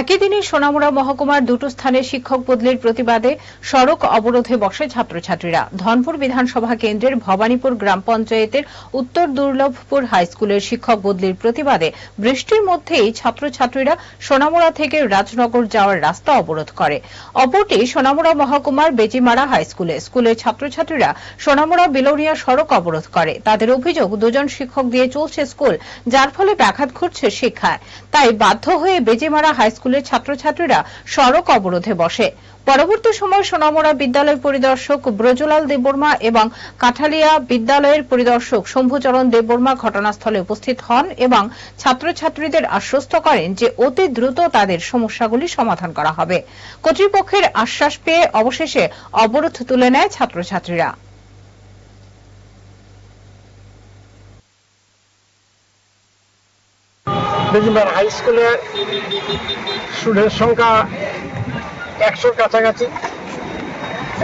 একই দিনে সোনামুড়া মহকুমার দুটো স্থানে শিক্ষক বদলির প্রতিবাদে সড়ক অবরোধে বসে ছাত্রছাত্রীরা। ধনপুর বিধানসভা কেন্দ্রের ভবানীপুর গ্রাম পঞ্চায়েতের উত্তর দুর্লভপুর হাইস্কুলের শিক্ষক বদলির প্রতিবাদে বৃষ্টির মধ্যেই ছাত্রছাত্রীরা সোনামুড়া থেকে রাজনগর যাওয়ার রাস্তা অবরোধ করে। অপরটি সোনামুড়া মহকুমার বেজিমারা হাইস্কুলে স্কুলের ছাত্রছাত্রীরা সোনামুড়া বিলোনিয়া সড়ক অবরোধ করে। তাদের অভিযোগ, দুজন শিক্ষক দিয়ে চলছে স্কুল, যার ফলে ব্যাঘাত ঘটছে শিক্ষায়। তাই বাধ্য হয়ে বেজিমারা হাইস্কুলের ছাত্রছাত্রীরা সড়ক অবরোধে বসে। পরবর্তী সময় সোনামুড়া বিদ্যালয় পরিদর্শক ব্রজলাল দেববর্মা এবং কাঠালিয়া বিদ্যালয়ের পরিদর্শক শম্ভুচরণ দেববর্মা ঘটনাস্থলে উপস্থিত হন এবং ছাত্রছাত্রীদের আশ্বস্ত করেন যে অতি দ্রুত তাদের সমস্যাগুলি সমাধান করা হবে। কর্তৃপক্ষের আশ্বাস পেয়ে অবশেষে অবরোধ তুলে নেয় ছাত্রছাত্রীরা। বেজিমার হাই স্কুলে স্টুডেন্ট সংখ্যা একশোর কাছাকাছি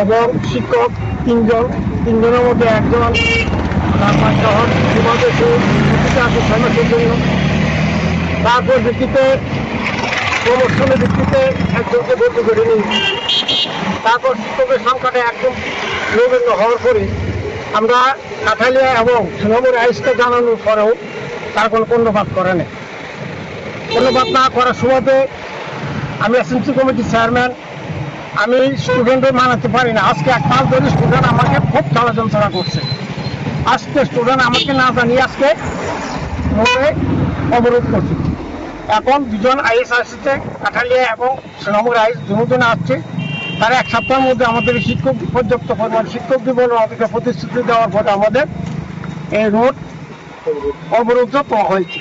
এবং শিক্ষক তিনজন, তিনজনের মধ্যে একজন তার বাচ্চা হন বিমানে সে ছুটিতে আসে ছয় মাসের জন্য। তারপর ভিত্তিতে, প্রমোশনের ভিত্তিতে একজনকে ভর্তি করে নিই। তারপর শিক্ষকের সংখ্যাটা একদম নগণ্য হওয়ার পরে আমরা কাঠালিয়া এবং সোনামুর আইসকে জানানোর পরেও তার কোনো কর্ণপাত করে নেই ধন্যবাদ না করার সময়তে আমি এসএমসি কমিটির চেয়ারম্যান, আমি স্টুডেন্টদের মানাতে পারি না। আজকে এক মাস ধরে স্টুডেন্ট আমাকে খুব জ্বালা যন্ত্রণা করছে। আজকে স্টুডেন্ট আমাকে না জানিয়ে আজকে রোডে অবরোধ করছে। এখন দুজন আইএস আসছে, কাঠালিয়া এবং সোনামুর আইএস দুজনে আসছে। তারা এক সপ্তাহের মধ্যে আমাদের শিক্ষক পর্যাপ্ত পরিমাণ শিক্ষক দিব আমাদেরকে প্রতিশ্রুতি দেওয়ার পরে আমাদের এই রোড অবরুদ্ধ হয়েছে।